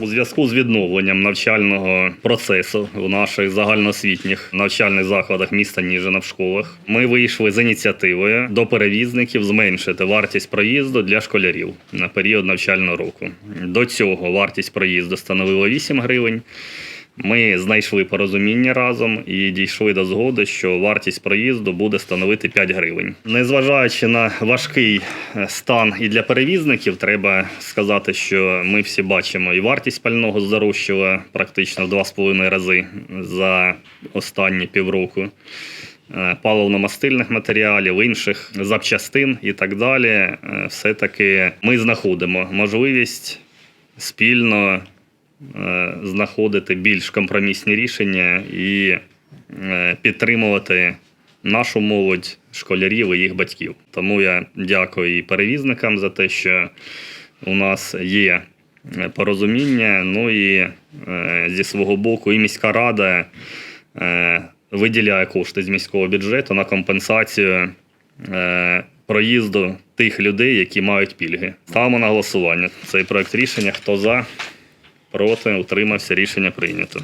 У зв'язку з відновленням навчального процесу у наших загальноосвітніх навчальних закладах міста Ніжина в школах ми вийшли з ініціативою до перевізників зменшити вартість проїзду для школярів на період навчального року. До цього вартість проїзду становила 8 гривень. Ми знайшли порозуміння разом і дійшли до згоди, що вартість проїзду буде становити 5 гривень. Незважаючи на важкий е, стан і для перевізників, треба сказати, що ми всі бачимо, і вартість пального здорожчала практично в 2,5 рази за останні півроку. Е, Паливно-мастильних матеріалів, інших запчастин і так далі. Е, Все-таки ми знаходимо можливість спільно знаходити більш компромісні рішення і е, підтримувати нашу молодь, школярів і їх батьків. Тому я дякую і перевізникам за те, що у нас є е, порозуміння. Ну і е, зі свого боку, і міська рада е, виділяє кошти з міського бюджету на компенсацію. е, Проїзду тих людей, які мають пільги. Ставимо на голосування цей проект рішення. Хто за? Проти, утримався, рішення прийнято.